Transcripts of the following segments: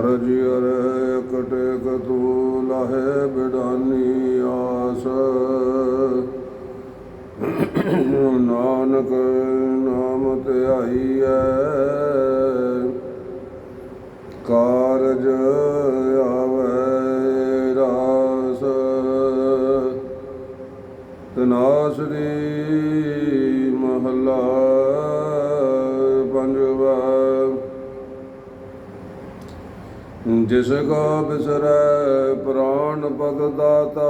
ਰਜੀ ਅਰੇ ਕਟੇ ਕਤੂ ਲਾਹੇ ਬਿਡਾਨੀ ਆਸ। ਨਾਨਕ ਨਾਮ ਤੇ ਆਈ ਧਿਆਈਐ ਕਾਰਜ ਆਵੇ ਰਾਸ। ਤਨਾਸਰੀ ਜਿਸ ਕੋ ਬਿਸਰੈ ਪ੍ਰਾਨ ਪਦ ਦਾਤਾ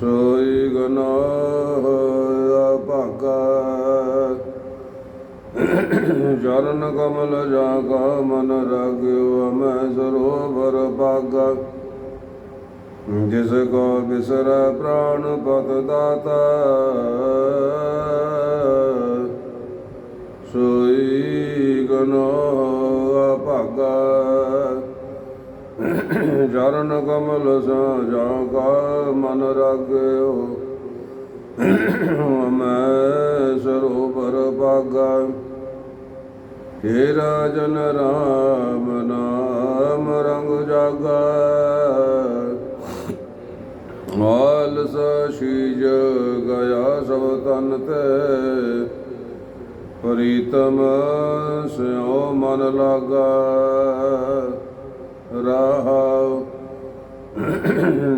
ਸੋਈ ਗਨਾਹ ਭਾਗਾ। ਚਰਨ ਕਮਲ ਜਾ ਕਾ ਮਨ ਰਗਿਓ ਮੈਂ ਸਰੋਵਰ ਭਾਗਾ। ਜਿਸ ਕੋ ਬਿਸਰੈ ਪ੍ਰਾਨ ਪਦ ਦਾਤਾ ਚਰਨ ਕਮਲ ਸਾ ਜਾ ਕਾ ਮਨ ਰਗਿਓ ਮੈਂ ਸਰੋਵਰ ਬਾਗਾ ਹੇ ਰਾਜਨ ਰਾਮ, ਨਾਮ ਰੰਗ ਜਾਗਾ। ਮਾਲ ਸੀਜ ਗਿਆ ਸਭ ਤਨ ਤੇ। ਪ੍ਰੀਤਮ ਸਿਉ ਮਨ ਲਾਗਾ। ਰਹਾਉ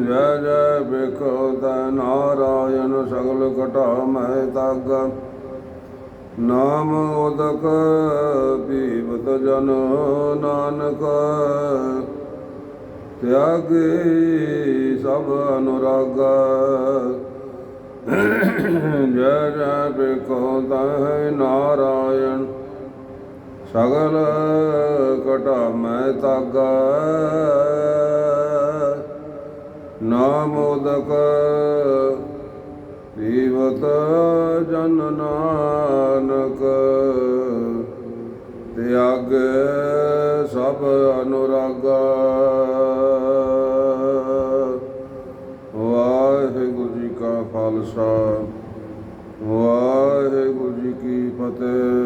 ਜੈ ਜੈ ਬਿਖੋ ਤੈ ਨਾਰਾਇਣ ਸਗਲ ਘਟਾ ਮੈਂ ਤਾਗਾ ਨਾਮ ਉਦਕ ਪੀਵਤ ਜਨ ਨਾਨਕ ਤਿਆਗੇ ਸਭ ਅਨੁਰਾਗ ਜੈ ਜੈ ਬਿਖੋ ਤੈ ਨਾਰਾਇਣ ਸਗਲ ਘਟਾ ਤਾਗਾ ਨਾਮ ਉਦਕ ਪੀਵਤ ਜਨ ਨਾਨਕ ਤਿਆਗ ਸਭ ਅਨੁਰਾਗਾ। ਵਾਹਿਗੁਰੂ ਜੀ ਕਾ ਖਾਲਸਾ, ਵਾਹਿਗੁਰੂ ਜੀ ਕੀ ਫਤਿਹ।